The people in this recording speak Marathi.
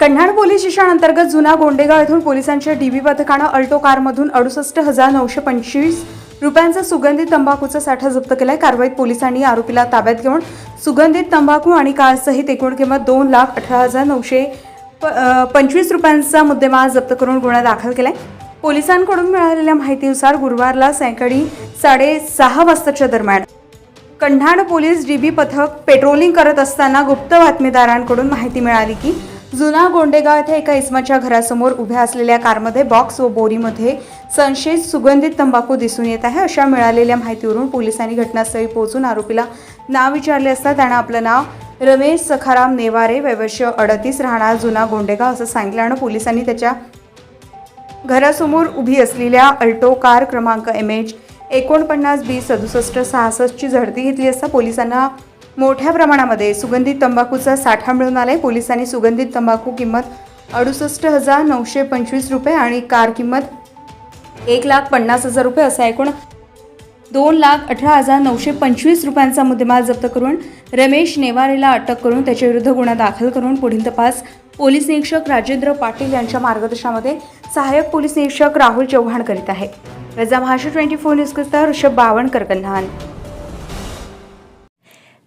कन्हाड पोलीस स्टेशन अंतर्गत जुना गोंडेगाव येथून पोलिसांच्या डीबी पथकानं अल्टो कारमधून अडुसष्ट हजार नऊशे पंचवीस रुपयांचा सुगंधित तंबाखूचा साठा जप्त केलाय. कारवाईत पोलिसांनी आरोपीला ताब्यात घेऊन सुगंधित तंबाखू आणि कारसहित एकूण किंमत दोन लाख अठरा हजार नऊशे प- पंचवीस रुपयांचा मुद्देमाल जप्त करून गुन्हा दाखल केलाय. पोलिसांकडून मिळालेल्या माहितीनुसार गुरुवारला सायंकाळी साडेसहा वाजताच्या दरम्यान कन्हाड पोलीस डीबी पथक पेट्रोलिंग करत असताना गुप्त बातमीदारांकडून माहिती मिळाली की जुना गोंडेगाव येथे एका इसमाच्या घरासमोर उभ्या असलेल्या कारमध्ये बॉक्स व बोरीमध्ये संशयित सुगंधित तंबाखू दिसून येत आहे. अशा मिळालेल्या माहितीवरून पोलिसांनी घटनास्थळी पोहोचून आरोपीला नाव विचारले असता त्यानं आपलं नाव रमेश सखाराम नेवारे वैवर्ष अडतीस राहणार जुना गोंडेगाव असं सांगितलं आणि पोलिसांनी त्याच्या घरासमोर उभी असलेल्या अल्टो कार क्रमांक एम एच एकोणपन्नास बी सदुसष्ट सहासष्टची झडती घेतली असता पोलिसांना मोठ्या प्रमाणामध्ये सुगंधित तंबाखूचा साठा मिळून आलाय. पोलिसांनी सुगंधित तंबाखू किंमत अडुसष्ट हजार नऊशे पंचवीस रुपये आणि कार किंमत एक लाख पन्नास हजार रुपये असा एकूण दोन लाख अठरा हजार नऊशे पंचवीस रुपयांचा मुद्देमाल जप्त करून रमेश नेवारेला अटक करून त्याच्याविरुद्ध गुन्हा दाखल करून पुढील तपास पोलीस निरीक्षक राजेंद्र पाटील यांच्या मार्गदर्शनामध्ये सहाय्यक पोलीस निरीक्षक राहुल चव्हाण करीत आहे. रजा महाराष्ट्र ट्वेंटी फोर न्यूजकरिता ऋषभ बावणकर कन्हान.